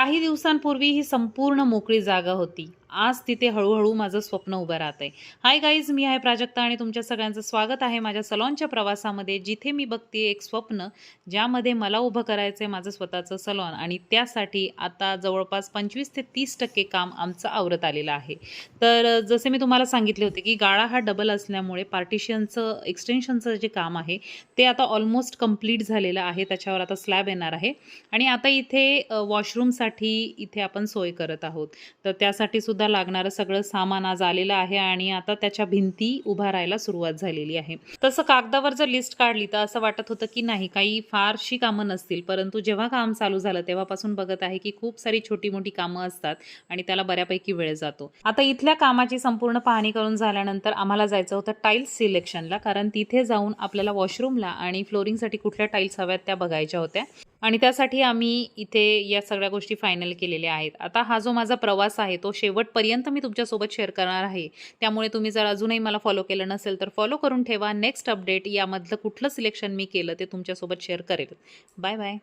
काही दिवसांपूर्वी ही संपूर्ण मोकळी जागा होती. आज तिथे हळूहळू माझं स्वप्न उभं राहत आहे हाय गाईज मी आहे प्राजक्ता आणि तुमच्या सगळ्यांचं स्वागत आहे माझ्या सलॉनच्या प्रवासामध्ये जिथे मी बघते एक स्वप्न ज्यामध्ये मला उभं करायचं आहे माझं स्वतःचं सलॉन आणि त्यासाठी आता जवळपास पंचवीस ते तीस टक्के काम आमचं आवरत आलेलं आहे. तर जसे मी तुम्हाला सांगितले होते की गाळा हा डबल असल्यामुळे पार्टिशनचं एक्सटेन्शनचं जे काम आहे ते आता ऑलमोस्ट कंप्लीट झालेलं आहे त्याच्यावर आता स्लॅब येणार आहे. आणि आता इथे वॉशरूमसाठी इथे आपण सोय करत आहोत. तर त्यासाठी सुद्धा सुद्धा लागणारं सगळं सामान आज आलेलं आहे आणि आता त्याच्या भिंती उभा राहायला सुरुवात झालेली आहे. तसं कागदावर जर लिस्ट काढली तर असं वाटत होतं की नाही काही फारशी कामं नसतील. परंतु जेव्हा काम चालू झालं तेव्हापासून बघत आहे की खूप सारी छोटी मोठी कामं असतात आणि त्याला बऱ्यापैकी वेळ जातो. आता इथल्या कामाची संपूर्ण पाहणी करून झाल्यानंतर आम्हाला जायचं होतं टाईल्स सिलेक्शनला कारण तिथे जाऊन आपल्याला वॉशरूमला आणि फ्लोरिंगसाठी कुठल्या टाईल्स हव्यात त्या बघायच्या होत्या. आणि त्यासाठी आम्ही इथे या सगळ्या गोष्टी फायनल केलेल्या आहेत. आता हा जो माझा प्रवास आहे तो शेवटपर्यंत मी तुमच्यासोबत शेअर करणार आहे. त्यामुळे तुम्ही जर अजूनही मला फॉलो केलं नसेल तर फॉलो करून ठेवा. नेक्स्ट अपडेट यामधलं कुठलं सिलेक्शन मी केलं ते तुमच्यासोबत शेअर करेल. Bye bye